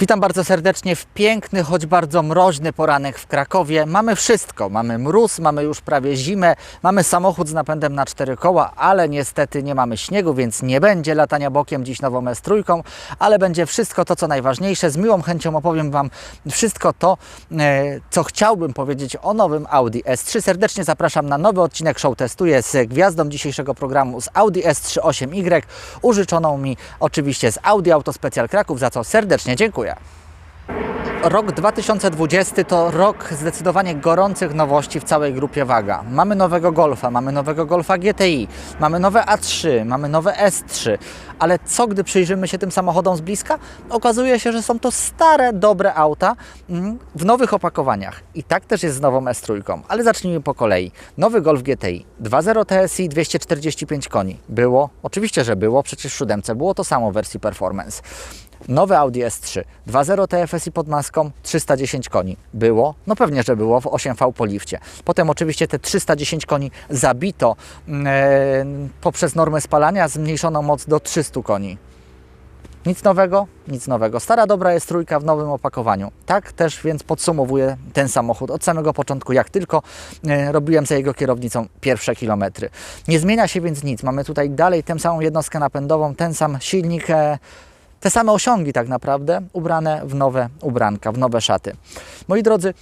Witam bardzo serdecznie w piękny, choć bardzo mroźny poranek w Krakowie. Mamy wszystko. Mamy mróz, mamy już prawie zimę, mamy samochód z napędem na cztery koła, ale niestety nie mamy śniegu, więc nie będzie latania bokiem dziś nową S3, ale będzie wszystko to, co najważniejsze. Z miłą chęcią opowiem Wam wszystko to, e, co chciałbym powiedzieć o nowym Audi S3. Serdecznie zapraszam na nowy odcinek Show Testuję z gwiazdą dzisiejszego programu z Audi S3 8Y, użyczoną mi oczywiście z Audi Auto Specjal Kraków, za co serdecznie dziękuję. Rok 2020 to rok zdecydowanie gorących nowości w całej grupie Waga. Mamy nowego Golfa, mamy nowego Golfa GTI, mamy nowe A3, mamy nowe S3, ale co gdy przyjrzymy się tym samochodom z bliska? Okazuje się, że są to stare, dobre auta mm, w nowych opakowaniach. I tak też jest z nową S3, ale zacznijmy po kolei. Nowy Golf GTI 2.0 TSI 245 koni. Było? Oczywiście, że było, przecież w siódemce było to samo w wersji Performance. Nowy Audi S3 2.0 TFSI pod maską 310 koni. Było? No pewnie, że było w 8V po lifcie. Potem oczywiście te 310 koni zabito mm, e, poprzez normę spalania, zmniejszono moc do 300 koni. Nic nowego? Nic nowego. Stara dobra jest trójka w nowym opakowaniu. Tak też więc podsumowuję ten samochód od samego początku, jak tylko e, robiłem za jego kierownicą pierwsze kilometry. Nie zmienia się więc nic. Mamy tutaj dalej tę samą jednostkę napędową, ten sam silnik, e, te same osiągi tak naprawdę, ubrane w nowe ubranka, w nowe szaty. Moi drodzy,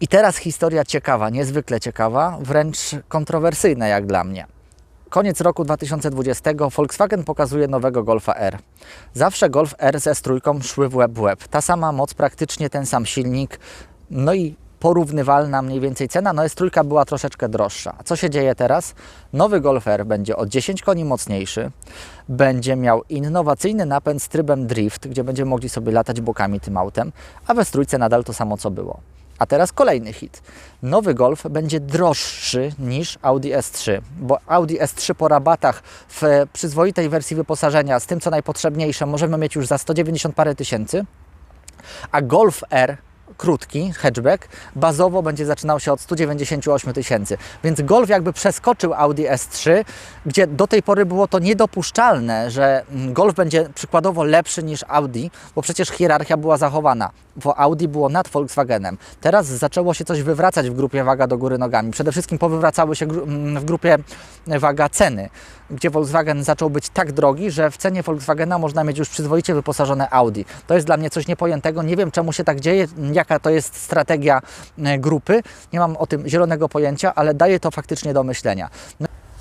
i teraz historia ciekawa, niezwykle ciekawa, wręcz kontrowersyjna jak dla mnie. Koniec roku 2020 Volkswagen pokazuje nowego Golfa R. Zawsze Golf R ze trójką szły w łeb w łeb. Ta sama moc, praktycznie ten sam silnik, no i porównywalna mniej więcej cena, no jest trójka była troszeczkę droższa. A co się dzieje teraz? Nowy Golf R będzie o 10 koni mocniejszy, będzie miał innowacyjny napęd z trybem drift, gdzie będziemy mogli sobie latać bokami tym autem, a we trójce nadal to samo co było. A teraz kolejny hit. Nowy Golf będzie droższy niż Audi S3, bo Audi S3 po rabatach w przyzwoitej wersji wyposażenia z tym co najpotrzebniejsze możemy mieć już za 190 parę tysięcy, a Golf R krótki hatchback bazowo będzie zaczynał się od 198 tysięcy. Więc Golf jakby przeskoczył Audi S3, gdzie do tej pory było to niedopuszczalne, że mm, Golf będzie przykładowo lepszy niż Audi, bo przecież hierarchia była zachowana, bo Audi było nad Volkswagenem. Teraz zaczęło się coś wywracać w grupie waga do góry nogami. Przede wszystkim powywracały się mm, w grupie waga ceny, gdzie Volkswagen zaczął być tak drogi, że w cenie Volkswagena można mieć już przyzwoicie wyposażone Audi. To jest dla mnie coś niepojętego. Nie wiem czemu się tak dzieje, jaka to jest strategia e, grupy. Nie mam o tym zielonego pojęcia, ale daje to faktycznie do myślenia.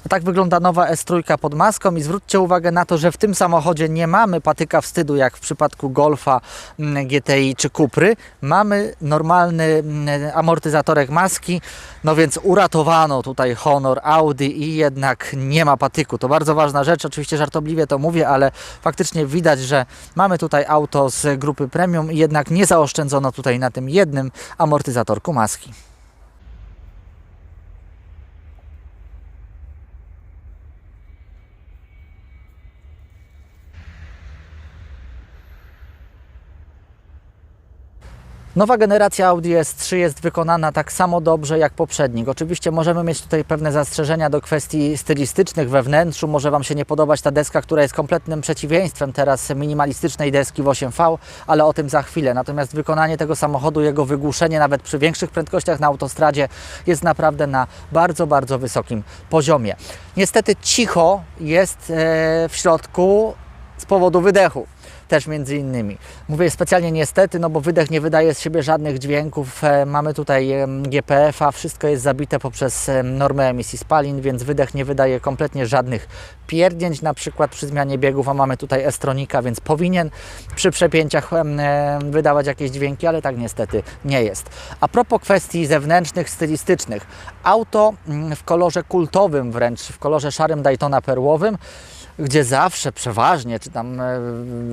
Tak wygląda nowa S3 pod maską i zwróćcie uwagę na to, że w tym samochodzie nie mamy patyka wstydu jak w przypadku Golfa, mm, GTI czy Cupry. Mamy normalny mm, amortyzatorek maski, no więc uratowano tutaj honor Audi i jednak nie ma patyku. To bardzo ważna rzecz, oczywiście żartobliwie to mówię, ale faktycznie widać, że mamy tutaj auto z grupy premium i jednak nie zaoszczędzono tutaj na tym jednym amortyzatorku maski. Nowa generacja Audi S3 jest wykonana tak samo dobrze jak poprzednik. Oczywiście możemy mieć tutaj pewne zastrzeżenia do kwestii stylistycznych we wnętrzu. Może Wam się nie podobać ta deska, która jest kompletnym przeciwieństwem teraz minimalistycznej deski w 8V, ale o tym za chwilę. Natomiast wykonanie tego samochodu, jego wygłuszenie nawet przy większych prędkościach na autostradzie jest naprawdę na bardzo, bardzo wysokim poziomie. Niestety cicho jest e, w środku z powodu wydechu też między innymi. Mówię specjalnie niestety, no bo wydech nie wydaje z siebie żadnych dźwięków. E, Mamy tutaj GPF-a, wszystko jest zabite poprzez normę emisji spalin, więc wydech nie wydaje kompletnie żadnych pierdnięć, na przykład przy zmianie biegów, a mamy tutaj Estronika, więc powinien przy przepięciach em, wydawać jakieś dźwięki, ale tak niestety nie jest. A propos kwestii zewnętrznych, stylistycznych. Auto mm, w kolorze kultowym wręcz, w kolorze szarym Daytona perłowym, gdzie zawsze, przeważnie, czy tam e,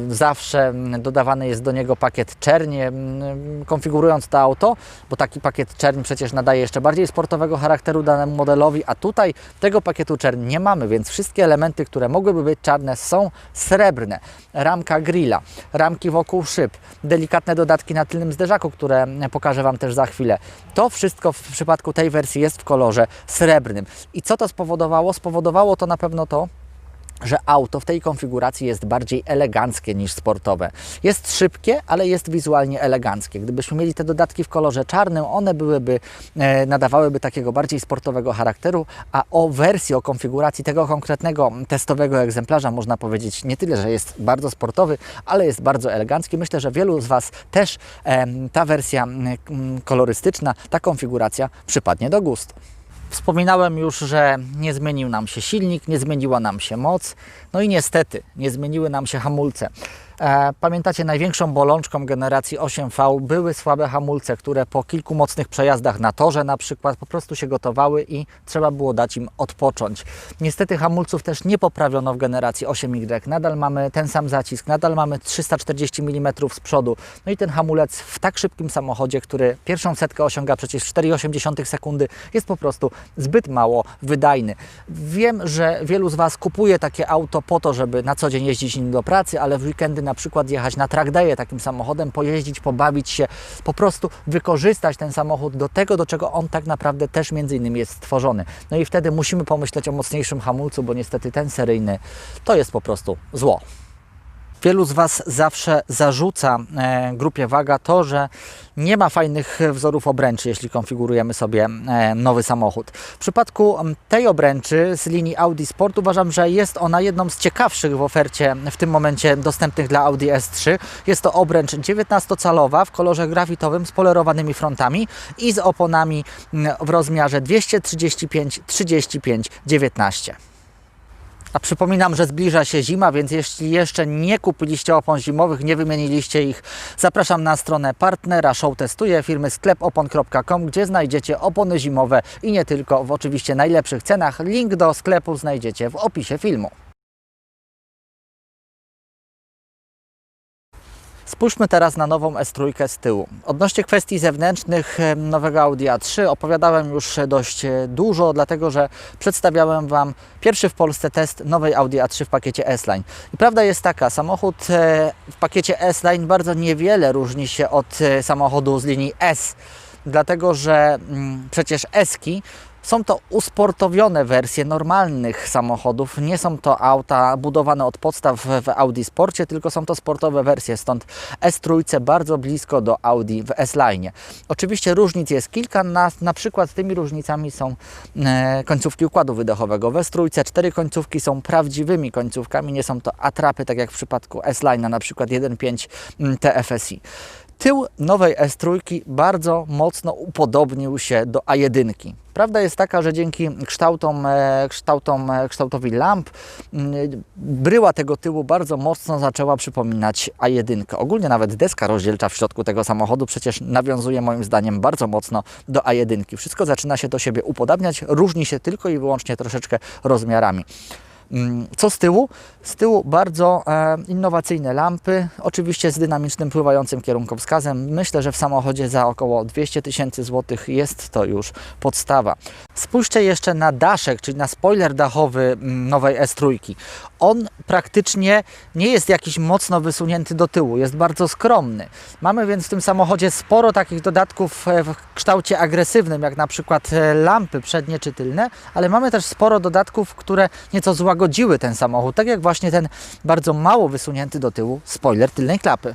zawsze dodawany jest do niego pakiet czerni, mm, konfigurując to auto, bo taki pakiet czerni przecież nadaje jeszcze bardziej sportowego charakteru danemu modelowi, a tutaj tego pakietu czerni nie mamy, więc wszystkie elementy, które mogłyby być czarne są srebrne. Ramka grilla, ramki wokół szyb, delikatne dodatki na tylnym zderzaku, które pokażę Wam też za chwilę. To wszystko w przypadku tej wersji jest w kolorze srebrnym. I co to spowodowało? Spowodowało to na pewno to, że auto w tej konfiguracji jest bardziej eleganckie niż sportowe. Jest szybkie, ale jest wizualnie eleganckie. Gdybyśmy mieli te dodatki w kolorze czarnym, one byłyby, e, nadawałyby takiego bardziej sportowego charakteru, a o wersji, o konfiguracji tego konkretnego testowego egzemplarza można powiedzieć nie tyle, że jest bardzo sportowy, ale jest bardzo elegancki. Myślę, że wielu z Was też em, ta wersja mm, kolorystyczna, ta konfiguracja przypadnie do gustu. Wspominałem już, że nie zmienił nam się silnik, nie zmieniła nam się moc, no i niestety nie zmieniły nam się hamulce. E, Pamiętacie, największą bolączką generacji 8V były słabe hamulce, które po kilku mocnych przejazdach na torze na przykład po prostu się gotowały i trzeba było dać im odpocząć. Niestety hamulców też nie poprawiono w generacji 8Y. Nadal mamy ten sam zacisk, nadal mamy 340 mm z przodu. No i ten hamulec w tak szybkim samochodzie, który pierwszą setkę osiąga przecież w 4,8 sekundy, jest po prostu zbyt mało wydajny. Wiem, że wielu z Was kupuje takie auto po to, żeby na co dzień jeździć nim do pracy, ale w weekendy na przykład jechać na track takim samochodem, pojeździć, pobawić się, po prostu wykorzystać ten samochód do tego, do czego on tak naprawdę też między innymi jest stworzony. No i wtedy musimy pomyśleć o mocniejszym hamulcu, bo niestety ten seryjny to jest po prostu zło. Wielu z Was zawsze zarzuca e, grupie Waga to, że nie ma fajnych wzorów obręczy, jeśli konfigurujemy sobie e, nowy samochód. W przypadku tej obręczy z linii Audi Sport uważam, że jest ona jedną z ciekawszych w ofercie w tym momencie dostępnych dla Audi S3. Jest to obręcz 19-calowa w kolorze grafitowym z polerowanymi frontami i z oponami w rozmiarze 235 35 19. A przypominam, że zbliża się zima, więc jeśli jeszcze nie kupiliście opon zimowych, nie wymieniliście ich, zapraszam na stronę partnera Show Testuje firmy sklepopon.com, gdzie znajdziecie opony zimowe i nie tylko w oczywiście najlepszych cenach. Link do sklepu znajdziecie w opisie filmu. Spójrzmy teraz na nową S3 z tyłu. Odnośnie kwestii zewnętrznych e, nowego Audi A3 opowiadałem już dość e, dużo, dlatego że przedstawiałem Wam pierwszy w Polsce test nowej Audi A3 w pakiecie S-Line. I prawda jest taka, samochód e, w pakiecie S-Line bardzo niewiele różni się od e, samochodu z linii S, dlatego że mm, przecież S-ki są to usportowione wersje normalnych samochodów. Nie są to auta budowane od podstaw w Audi Sporcie, tylko są to sportowe wersje. Stąd S3 bardzo blisko do Audi w S-Line. Oczywiście różnic jest kilka. Na, na przykład tymi różnicami są e, końcówki układu wydechowego. W S3 cztery końcówki są prawdziwymi końcówkami. Nie są to atrapy, tak jak w przypadku S-Line, na przykład 1.5 mm, TFSI. Tył nowej S3 bardzo mocno upodobnił się do A1. Prawda jest taka, że dzięki kształtom, e, kształtom, e, kształtowi lamp mm, bryła tego tyłu bardzo mocno zaczęła przypominać A1. Ogólnie nawet deska rozdzielcza w środku tego samochodu przecież nawiązuje moim zdaniem bardzo mocno do A1. Wszystko zaczyna się do siebie upodabniać, różni się tylko i wyłącznie troszeczkę rozmiarami. Mm, Co z tyłu? Z tyłu bardzo e, innowacyjne lampy, oczywiście z dynamicznym pływającym kierunkowskazem. Myślę, że w samochodzie za około 200 tysięcy złotych jest to już podstawa. Spójrzcie jeszcze na daszek, czyli na spoiler dachowy mm, nowej S3. On praktycznie nie jest jakiś mocno wysunięty do tyłu, jest bardzo skromny. Mamy więc w tym samochodzie sporo takich dodatków e, w kształcie agresywnym, jak na przykład e, lampy przednie czy tylne, ale mamy też sporo dodatków, które nieco złagodziły ten samochód, tak jak właśnie ten bardzo mało wysunięty do tyłu spoiler tylnej klapy.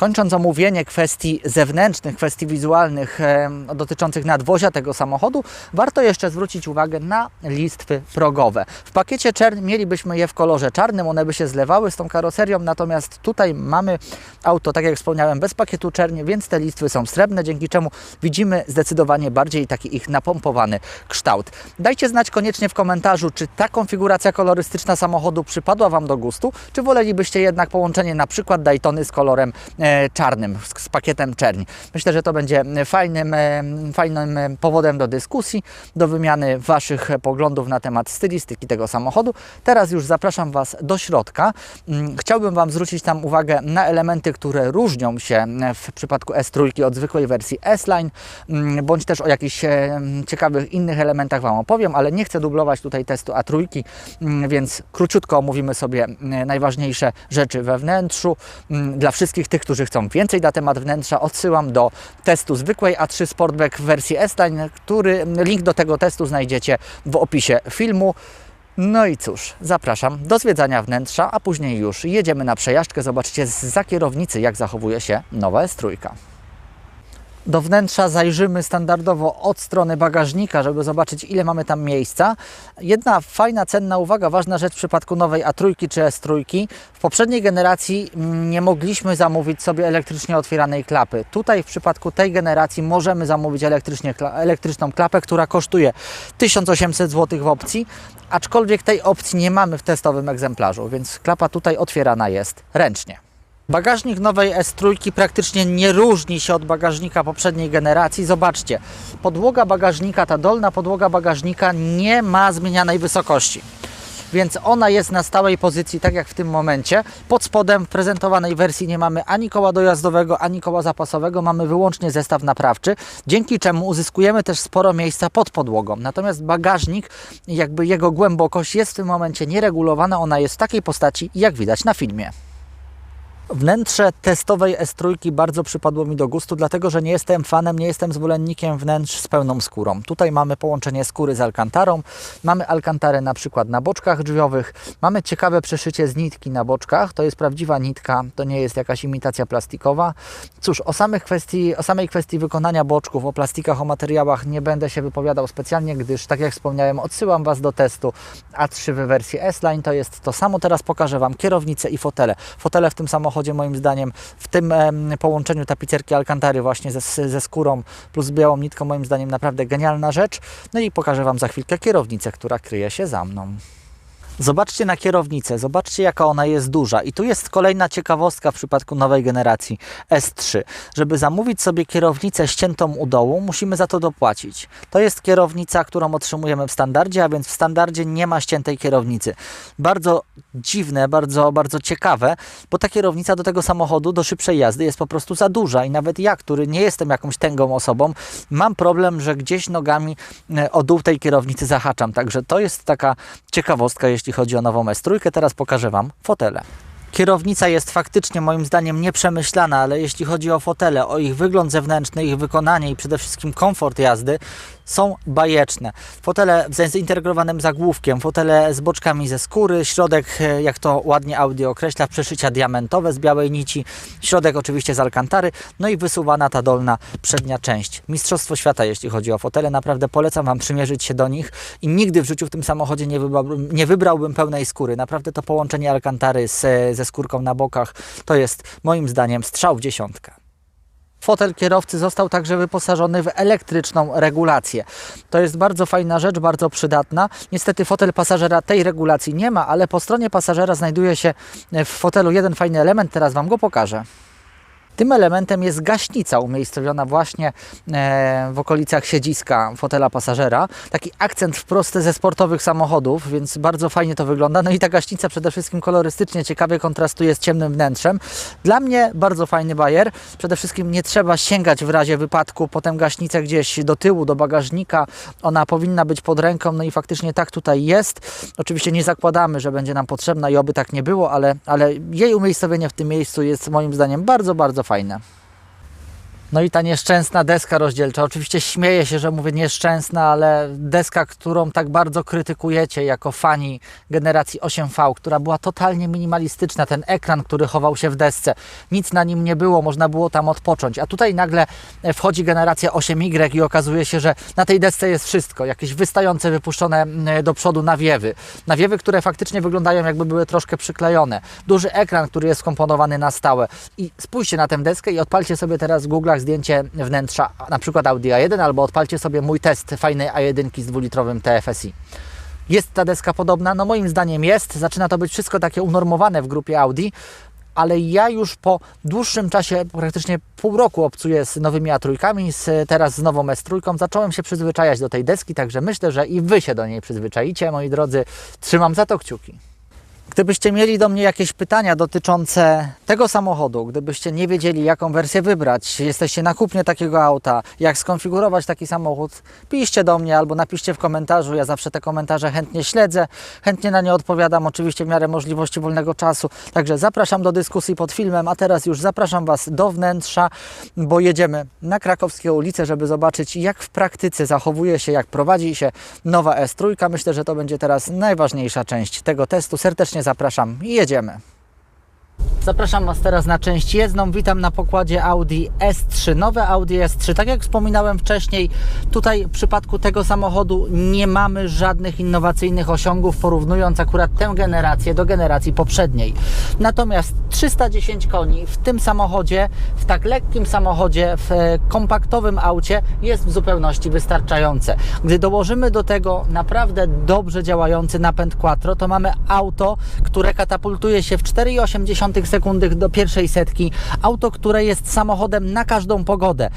Kończąc omówienie kwestii zewnętrznych, kwestii wizualnych e, dotyczących nadwozia tego samochodu, warto jeszcze zwrócić uwagę na listwy progowe. W pakiecie czern mielibyśmy je w kolorze czarnym, one by się zlewały z tą karoserią, natomiast tutaj mamy auto, tak jak wspomniałem, bez pakietu czerni, więc te listwy są srebrne, dzięki czemu widzimy zdecydowanie bardziej taki ich napompowany kształt. Dajcie znać koniecznie w komentarzu, czy ta konfiguracja kolorystyczna samochodu przypadła Wam do gustu, czy wolelibyście jednak połączenie na przykład Daytony z kolorem e, czarnym, z, pakietem czerni. Myślę, że to będzie fajnym, e, fajnym e, powodem do dyskusji, do wymiany Waszych poglądów na temat stylistyki tego samochodu. Teraz już zapraszam Was do środka. Mm, Chciałbym Wam zwrócić tam uwagę na elementy, które różnią się w przypadku S3 od zwykłej wersji S-Line, mm, bądź też o jakichś e, ciekawych innych elementach Wam opowiem, ale nie chcę dublować tutaj testu A3, mm, więc króciutko omówimy sobie najważniejsze rzeczy we wnętrzu. Dla wszystkich tych, którzy chcą więcej na temat wnętrza, odsyłam do testu zwykłej A3 Sportback w wersji S-Line, który link do tego testu znajdziecie w opisie filmu. No i cóż, zapraszam do zwiedzania wnętrza, a później już jedziemy na przejażdżkę. Zobaczcie za kierownicy, jak zachowuje się nowa S3. Do wnętrza zajrzymy standardowo od strony bagażnika, żeby zobaczyć ile mamy tam miejsca. Jedna fajna, cenna uwaga, ważna rzecz w przypadku nowej A3 czy S3. W poprzedniej generacji mm, nie mogliśmy zamówić sobie elektrycznie otwieranej klapy. Tutaj w przypadku tej generacji możemy zamówić elektrycznie, elektryczną klapę, która kosztuje 1800 zł w opcji, aczkolwiek tej opcji nie mamy w testowym egzemplarzu, więc klapa tutaj otwierana jest ręcznie. Bagażnik nowej S3 praktycznie nie różni się od bagażnika poprzedniej generacji. Zobaczcie, podłoga bagażnika, ta dolna podłoga bagażnika nie ma zmienianej wysokości. Więc ona jest na stałej pozycji, tak jak w tym momencie. Pod spodem w prezentowanej wersji nie mamy ani koła dojazdowego, ani koła zapasowego, mamy wyłącznie zestaw naprawczy, dzięki czemu uzyskujemy też sporo miejsca pod podłogą. Natomiast bagażnik, jakby jego głębokość jest w tym momencie nieregulowana, ona jest w takiej postaci, jak widać na filmie. Wnętrze testowej S3 bardzo przypadło mi do gustu, dlatego że nie jestem fanem, nie jestem zwolennikiem wnętrz z pełną skórą. Tutaj mamy połączenie skóry z alkantarą, mamy alkantarę na przykład na boczkach drzwiowych, mamy ciekawe przeszycie z nitki na boczkach, to jest prawdziwa nitka, to nie jest jakaś imitacja plastikowa. Cóż, o, samych kwestii, o samej kwestii wykonania boczków, o plastikach, o materiałach nie będę się wypowiadał specjalnie, gdyż tak jak wspomniałem, odsyłam Was do testu A3 w wersji S-Line, to jest to samo, teraz pokażę Wam kierownicę i fotele. Fotele w tym samochodzie moim zdaniem, w tym połączeniu tapicerki Alcantary właśnie ze, ze skórą plus białą nitką moim zdaniem naprawdę genialna rzecz. No i pokażę Wam za chwilkę kierownicę, która kryje się za mną. Zobaczcie na kierownicę, zobaczcie jaka ona jest duża. I tu jest kolejna ciekawostka w przypadku nowej generacji S3. Żeby zamówić sobie kierownicę ściętą u dołu, musimy za to dopłacić. To jest kierownica, którą otrzymujemy w standardzie, a więc w standardzie nie ma ściętej kierownicy. Bardzo dziwne, bardzo, bardzo ciekawe, bo ta kierownica do tego samochodu, do szybszej jazdy jest po prostu za duża i nawet ja, który nie jestem jakąś tęgą osobą, mam problem, że gdzieś nogami e, o dół tej kierownicy zahaczam. Także to jest taka ciekawostka, jeśli chodzi o nową S3. Teraz pokażę Wam fotele. Kierownica jest faktycznie moim zdaniem nieprzemyślana, ale jeśli chodzi o fotele, o ich wygląd zewnętrzny, ich wykonanie i przede wszystkim komfort jazdy, są bajeczne. Fotele z zintegrowanym zagłówkiem, fotele z boczkami ze skóry, środek, e, jak to ładnie Audi określa, przeszycia diamentowe z białej nici, środek oczywiście z alkantary, no i wysuwana ta dolna przednia część. Mistrzostwo świata, jeśli chodzi o fotele, naprawdę polecam Wam przymierzyć się do nich i nigdy w życiu w tym samochodzie nie wybrałbym, nie wybrałbym pełnej skóry. Naprawdę to połączenie alkantary z, ze skórką na bokach to jest moim zdaniem strzał w dziesiątkę. Fotel kierowcy został także wyposażony w elektryczną regulację. To jest bardzo fajna rzecz, bardzo przydatna. Niestety fotel pasażera tej regulacji nie ma, ale po stronie pasażera znajduje się w fotelu jeden fajny element, teraz Wam go pokażę. Tym elementem jest gaśnica umiejscowiona właśnie e, w okolicach siedziska fotela pasażera. Taki akcent wprost ze sportowych samochodów, więc bardzo fajnie to wygląda. No i ta gaśnica przede wszystkim kolorystycznie ciekawie kontrastuje z ciemnym wnętrzem. Dla mnie bardzo fajny bajer. Przede wszystkim nie trzeba sięgać w razie wypadku potem gaśnicę gdzieś do tyłu, do bagażnika. Ona powinna być pod ręką, no i faktycznie tak tutaj jest. Oczywiście nie zakładamy, że będzie nam potrzebna i oby tak nie było, ale, ale jej umiejscowienie w tym miejscu jest moim zdaniem bardzo, bardzo fajne. faina. No i ta nieszczęsna deska rozdzielcza. Oczywiście śmieję się, że mówię nieszczęsna, ale deska, którą tak bardzo krytykujecie jako fani generacji 8V, która była totalnie minimalistyczna. Ten ekran, który chował się w desce, nic na nim nie było, można było tam odpocząć. A tutaj nagle wchodzi generacja 8Y i okazuje się, że na tej desce jest wszystko. Jakieś wystające, wypuszczone mm, do przodu nawiewy. Nawiewy, które faktycznie wyglądają jakby były troszkę przyklejone. Duży ekran, który jest skomponowany na stałe. I spójrzcie na tę deskę i odpalcie sobie teraz w Google'ach zdjęcie wnętrza, na przykład Audi A1, albo odpalcie sobie mój test fajnej A1 z dwulitrowym TFSI. Jest ta deska podobna? No moim zdaniem jest. Zaczyna to być wszystko takie unormowane w grupie Audi, ale ja już po dłuższym czasie, praktycznie pół roku obcuję z nowymi A3, z, teraz z nową S3, zacząłem się przyzwyczajać do tej deski, także myślę, że i Wy się do niej przyzwyczaicie, moi drodzy. Trzymam za to kciuki. Gdybyście mieli do mnie jakieś pytania dotyczące tego samochodu, gdybyście nie wiedzieli, jaką wersję wybrać, jesteście na kupnie takiego auta, jak skonfigurować taki samochód, piszcie do mnie albo napiszcie w komentarzu. Ja zawsze te komentarze chętnie śledzę, chętnie na nie odpowiadam, oczywiście w miarę możliwości wolnego czasu. Także zapraszam do dyskusji pod filmem, a teraz już zapraszam Was do wnętrza, bo jedziemy na krakowskie ulice, żeby zobaczyć, jak w praktyce zachowuje się, jak prowadzi się nowa S3. Myślę, że to będzie teraz najważniejsza część tego testu. Serdecznie zapraszam i jedziemy. Zapraszam Was teraz na część jezdną. Witam na pokładzie Audi S3. Nowe Audi S3. Tak jak wspominałem wcześniej, tutaj w przypadku tego samochodu nie mamy żadnych innowacyjnych osiągów, porównując akurat tę generację do generacji poprzedniej. Natomiast 310 koni w tym samochodzie, w tak lekkim samochodzie, w e, kompaktowym aucie jest w zupełności wystarczające. Gdy dołożymy do tego naprawdę dobrze działający napęd quattro, to mamy auto, które katapultuje się w 4,8 sekundy do pierwszej setki. Auto, które jest samochodem na każdą pogodę.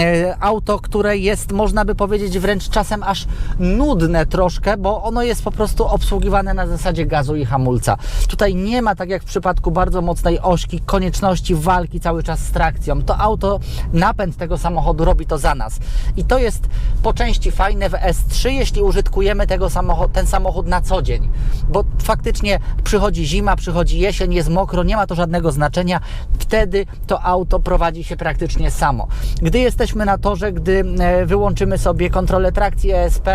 E, Auto, które jest, można by powiedzieć, wręcz czasem aż nudne troszkę, bo ono jest po prostu obsługiwane na zasadzie gazu i hamulca. Tutaj nie ma, tak jak w przypadku bardzo mocnej ośki, konieczności walki cały czas z trakcją. To auto, napęd tego samochodu robi to za nas. I to jest po części fajne w S3, jeśli użytkujemy tego samochód, ten samochód na co dzień. Bo faktycznie przychodzi zima, przychodzi jesień, jest mokro, nie ma to żadnego znaczenia. Wtedy to auto prowadzi się praktycznie samo. Gdy jesteśmy na torze, gdy e, wyłączymy sobie kontrolę trakcji ESP,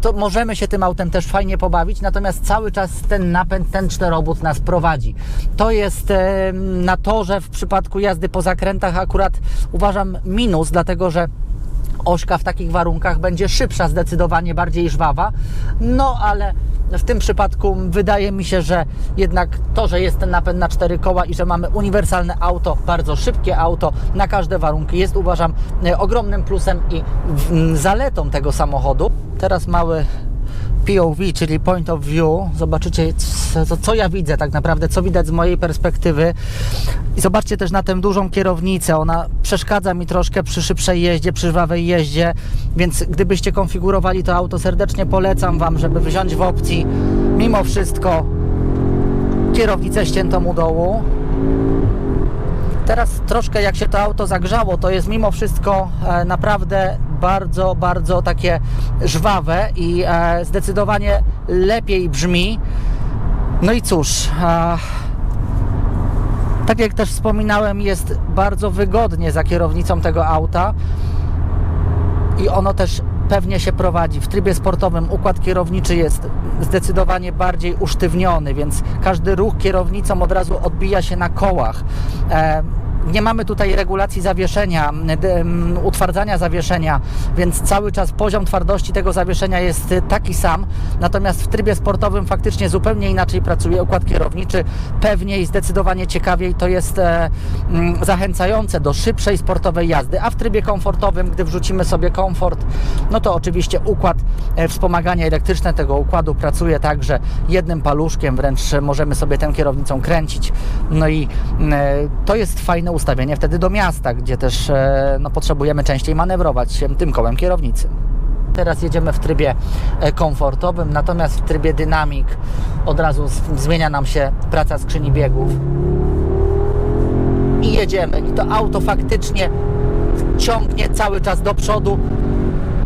to możemy się tym autem też fajnie pobawić, natomiast cały czas ten napęd, ten czterobót nas prowadzi. To jest e, na torze w przypadku jazdy po zakrętach akurat uważam minus, dlatego że ośka w takich warunkach będzie szybsza, zdecydowanie bardziej żwawa. No ale w tym przypadku wydaje mi się, że jednak to, że jest ten napęd na cztery koła i że mamy uniwersalne auto, bardzo szybkie auto na każde warunki jest uważam e, ogromnym plusem i mm, zaletą tego samochodu. Teraz mały POV, czyli point of view. Zobaczycie, co, co ja widzę tak naprawdę, co widać z mojej perspektywy. I zobaczcie też na tę dużą kierownicę. Ona przeszkadza mi troszkę przy szybszej jeździe, przy żwawej jeździe, więc gdybyście konfigurowali to auto, serdecznie polecam Wam, żeby wziąć w opcji mimo wszystko kierownicę ściętą u dołu. Teraz troszkę jak się to auto zagrzało, to jest mimo wszystko e, naprawdę bardzo, bardzo takie żwawe i e, zdecydowanie lepiej brzmi. No i cóż, e, tak jak też wspominałem, jest bardzo wygodnie za kierownicą tego auta i ono też pewnie się prowadzi. W trybie sportowym układ kierowniczy jest zdecydowanie bardziej usztywniony, więc każdy ruch kierownicą od razu odbija się na kołach. E, nie mamy tutaj regulacji zawieszenia, utwardzania zawieszenia, więc cały czas poziom twardości tego zawieszenia jest y, taki sam. Natomiast w trybie sportowym faktycznie zupełnie inaczej pracuje układ kierowniczy. Pewniej, zdecydowanie ciekawiej to jest e, zachęcające do szybszej sportowej jazdy. A w trybie komfortowym, gdy wrzucimy sobie komfort, no to oczywiście układ e, wspomagania elektryczne tego układu pracuje tak, że jednym paluszkiem wręcz możemy sobie tę kierownicą kręcić. No i e, to jest fajne ustawienie wtedy do miasta, gdzie też e, no, potrzebujemy częściej manewrować się tym kołem kierownicy. Teraz jedziemy w trybie e, komfortowym, natomiast w trybie dynamik od razu zmienia nam się praca skrzyni biegów i jedziemy. I to auto faktycznie ciągnie cały czas do przodu.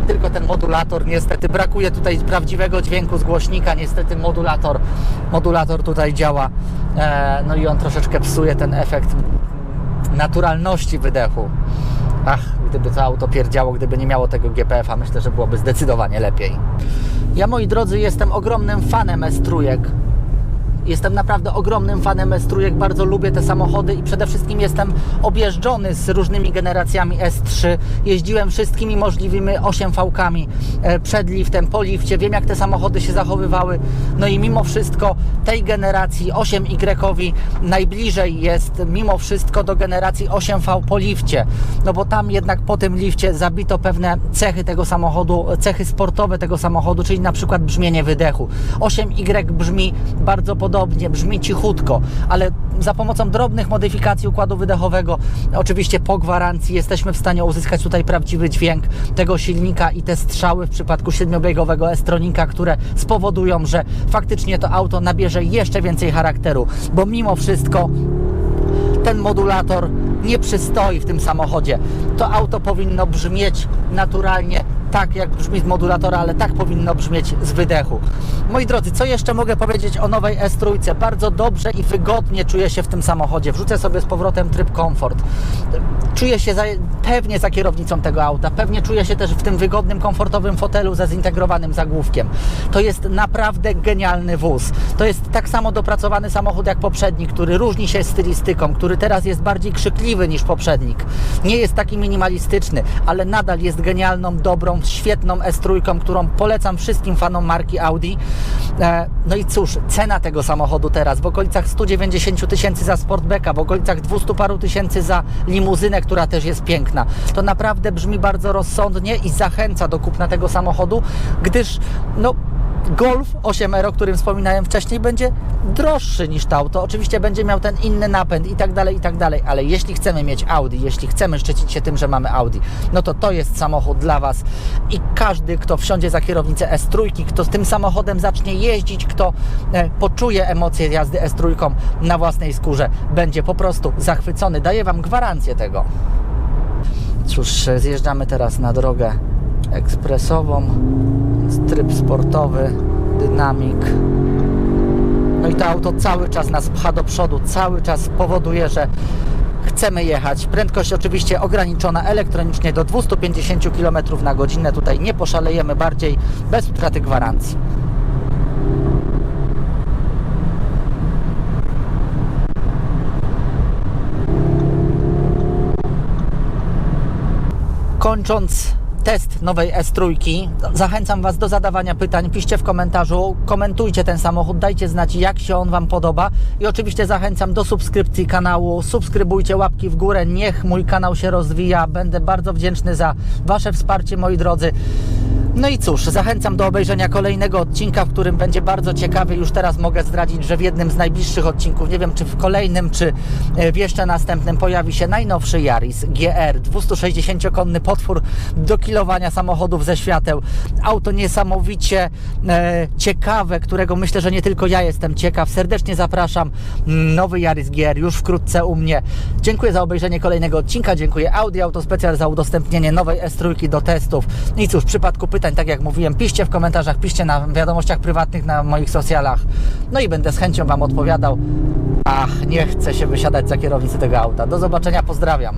Tylko ten modulator niestety brakuje tutaj prawdziwego dźwięku z głośnika. Niestety modulator, modulator tutaj działa. E, no i on troszeczkę psuje ten efekt naturalności wydechu. Ach, gdyby to auto pierdziało, gdyby nie miało tego GPF-a, myślę, że byłoby zdecydowanie lepiej. Ja, moi drodzy, jestem ogromnym fanem S3. Jestem naprawdę ogromnym fanem S3, bardzo lubię te samochody i przede wszystkim jestem objeżdżony z różnymi generacjami S3. Jeździłem wszystkimi możliwymi 8V-kami e, przed liftem, po lifcie. Wiem, jak te samochody się zachowywały. No i mimo wszystko tej generacji 8Y najbliżej jest mimo wszystko do generacji 8V po lifcie. No bo tam jednak po tym lifcie zabito pewne cechy tego samochodu, cechy sportowe tego samochodu, czyli na przykład brzmienie wydechu. 8Y brzmi bardzo podobnie podobnie, brzmi cichutko, ale za pomocą drobnych modyfikacji układu wydechowego, oczywiście po gwarancji, jesteśmy w stanie uzyskać tutaj prawdziwy dźwięk tego silnika i te strzały w przypadku siedmiobiegowego S-Tronika, które spowodują, że faktycznie to auto nabierze jeszcze więcej charakteru, bo mimo wszystko ten modulator nie przystoi w tym samochodzie. To auto powinno brzmieć naturalnie tak, jak brzmi z modulatora, ale tak powinno brzmieć z wydechu. Moi drodzy, co jeszcze mogę powiedzieć o nowej S3? Bardzo dobrze i wygodnie czuję się w tym samochodzie. Wrzucę sobie z powrotem tryb komfort. Czuję się za, pewnie za kierownicą tego auta. Pewnie czuję się też w tym wygodnym, komfortowym fotelu ze zintegrowanym zagłówkiem. To jest naprawdę genialny wóz. To jest tak samo dopracowany samochód jak poprzedni, który różni się stylistyką, który teraz jest bardziej krzykliwy niż poprzednik. Nie jest taki minimalistyczny, ale nadal jest genialną, dobrą, świetną S3, którą polecam wszystkim fanom marki Audi. E, No i cóż, cena tego samochodu teraz w okolicach 190 tysięcy za Sportbacka, w okolicach 200 paru tysięcy za limuzynę, która też jest piękna. To naprawdę brzmi bardzo rozsądnie i zachęca do kupna tego samochodu, gdyż no Golf 8R, o którym wspominałem wcześniej, będzie droższy niż to auto. Oczywiście będzie miał ten inny napęd i tak dalej, i tak dalej, ale jeśli chcemy mieć Audi, jeśli chcemy szczycić się tym, że mamy Audi, no to to jest samochód dla Was i każdy, kto wsiądzie za kierownicę S3, kto z tym samochodem zacznie jeździć, kto e, poczuje emocje jazdy S3 na własnej skórze, będzie po prostu zachwycony. Daję Wam gwarancję tego. Cóż, e, zjeżdżamy teraz na drogę ekspresową, tryb sportowy, dynamik. No i to auto cały czas nas pcha do przodu, cały czas powoduje, że chcemy jechać. Prędkość oczywiście ograniczona elektronicznie do 250 km na godzinę. Tutaj nie poszalejemy bardziej bez utraty gwarancji. Kończąc test nowej S3, zachęcam Was do zadawania pytań. Piszcie w komentarzu, komentujcie ten samochód, dajcie znać, jak się on Wam podoba. I oczywiście zachęcam do subskrypcji kanału. Subskrybujcie łapki w górę, niech mój kanał się rozwija. Będę bardzo wdzięczny za Wasze wsparcie, moi drodzy. No i cóż, zachęcam do obejrzenia kolejnego odcinka, w którym będzie bardzo ciekawy. Już teraz mogę zdradzić, że w jednym z najbliższych odcinków, nie wiem czy w kolejnym, czy e, w jeszcze następnym, pojawi się najnowszy Yaris GR, 260-konny potwór do kilowania samochodów ze świateł. Auto niesamowicie e, ciekawe, którego myślę, że nie tylko ja jestem ciekaw. Serdecznie zapraszam. Nowy Yaris GR już wkrótce u mnie. Dziękuję za obejrzenie kolejnego odcinka. Dziękuję Audi Auto Specjal za udostępnienie nowej S3 do testów. I cóż, w przypadku pytań, tak jak mówiłem, piszcie w komentarzach, piszcie na wiadomościach prywatnych na moich socjalach. No i będę z chęcią Wam odpowiadał. Ach, nie chcę się wysiadać za kierownicę tego auta. Do zobaczenia, pozdrawiam.